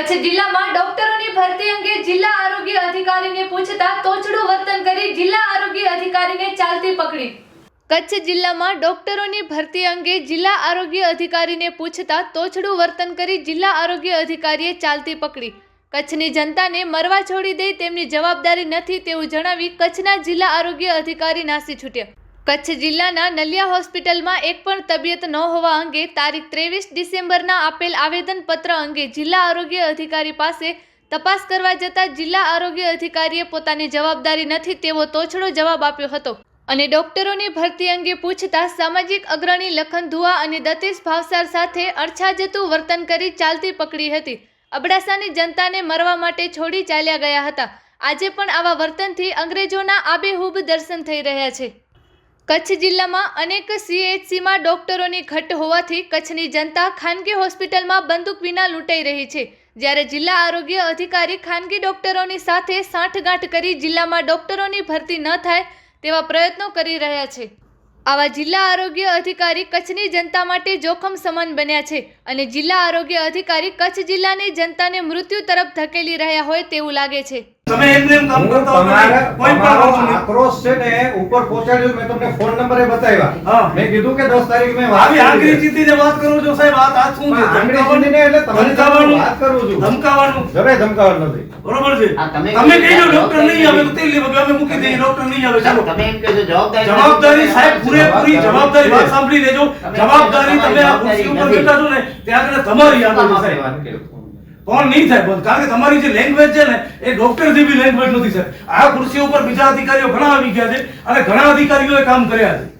કચ્છ જિલ્લામાં ડોક્ટરોની ભરતી અંગે જિલ્લા આરોગ્ય અધિકારીને પૂછતા તોછડું વર્તન કરી જિલ્લા આરોગ્ય અધિકારીને ચાલતી પકડી. કચ્છ જિલ્લામાં ડોક્ટરોની ભરતી અંગે જિલ્લા આરોગ્ય અધિકારીને પૂછતા તોછડું વર્તન કરી જિલ્લા આરોગ્ય અધિકારીએ ચાલતી પકડી. કચ્છની જનતાને મરવા છોડી દે તેમની જવાબદારી નથી તેવું જણાવી કચ્છના જિલ્લા આરોગ્ય અધિકારી નાસી છૂટ્યા. કચ્છ જિલ્લાના નલિયા હોસ્પિટલમાં એક પણ તબિયત ન હોવા અંગે તારીખ ત્રેવીસ ડિસેમ્બરના આપેલ આવેદનપત્ર અંગે જિલ્લા આરોગ્ય અધિકારી પાસે તપાસ કરવા જતાં જિલ્લા આરોગ્ય અધિકારીએ પોતાની જવાબદારી નથી તેવો તોછડો જવાબ આપ્યો હતો. અને ડોક્ટરોની ભરતી અંગે પૂછતા સામાજિક અગ્રણી લખન ધુઆ અને દતેશ ભાવસાર સાથે અણછાજતું વર્તન કરી ચાલતી પકડી હતી. અબડાસાની જનતાને મરવા માટે છોડી ચાલ્યા ગયા હતા. આજે પણ આવા વર્તનથી અંગ્રેજોના આબેહૂબ દર્શન થઈ રહ્યા છે. કચ્છ જિલ્લામાં અનેક સીએચસીમાં ડોક્ટરોની ઘટ હોવાથી કચ્છની જનતા ખાનગી હોસ્પિટલમાં બંદૂક વિના લૂંટાઈ રહી છે. જ્યારે જિલ્લા આરોગ્ય અધિકારી ખાનગી ડોક્ટરોની સાથે સાંઠગાંઠ કરી જિલ્લામાં ડોક્ટરોની ભરતી ન થાય તેવા પ્રયત્નો કરી રહ્યા છે. આવા જિલ્લા આરોગ્ય અધિકારી કચ્છની જનતા માટે જોખમ સમાન બન્યા છે અને જિલ્લા આરોગ્ય અધિકારી કચ્છ જિલ્લાની જનતાને મૃત્યુ તરફ ધકેલી રહ્યા હોય તેવું લાગે છે. તમે એમને એમ કામ કરતા હોય કોઈ પણ વસ્તુ આક્રોશ છે ને ઉપર પહોંચાડ્યો મેં તમને ફોન નંબરે બતાવ્યા. મેં કીધું કે 10 તારીખ મેં વાત આવી આંગળી છે. ચીંધીને વાત કરું છું સાહેબ. વાત આ શું છે? આંગળી ચીંધીને એટલે તમારી સાથે વાત કરું છું. ધમકાવવાનું જરે ધમકાવટ નથી. બરોબર છે. તમે તમે કીધું કહીજો ડોક્ટર નહીં આવે તો જવાબદારી તે લેવા અમે મૂકી દઈએ ડોક્ટર નહીં આવે. ચાલો. તમે એમ કહો છો જવાબદારી જવાબદારી સાહેબ પૂરેપૂરી જવાબદારી વાત સાંભળી લેજો. જવાબદારી તમે આ ખુરશી ઉપર બેઠા છો ને ત્યાં તમારી યાદ તમારી સાહેબ. પણ નહીં થાય બંધ. કારણ કે તમારી જે લેંગ્વેજ છે ને, એ ડોક્ટર જેવી લેંગ્વેજ નથી સાહેબ. આ ખુરશી ઉપર બીજા અધિકારીઓ ઘણા આવી ગયા છે અને ઘણા અધિકારીઓએ કામ કર્યા છે.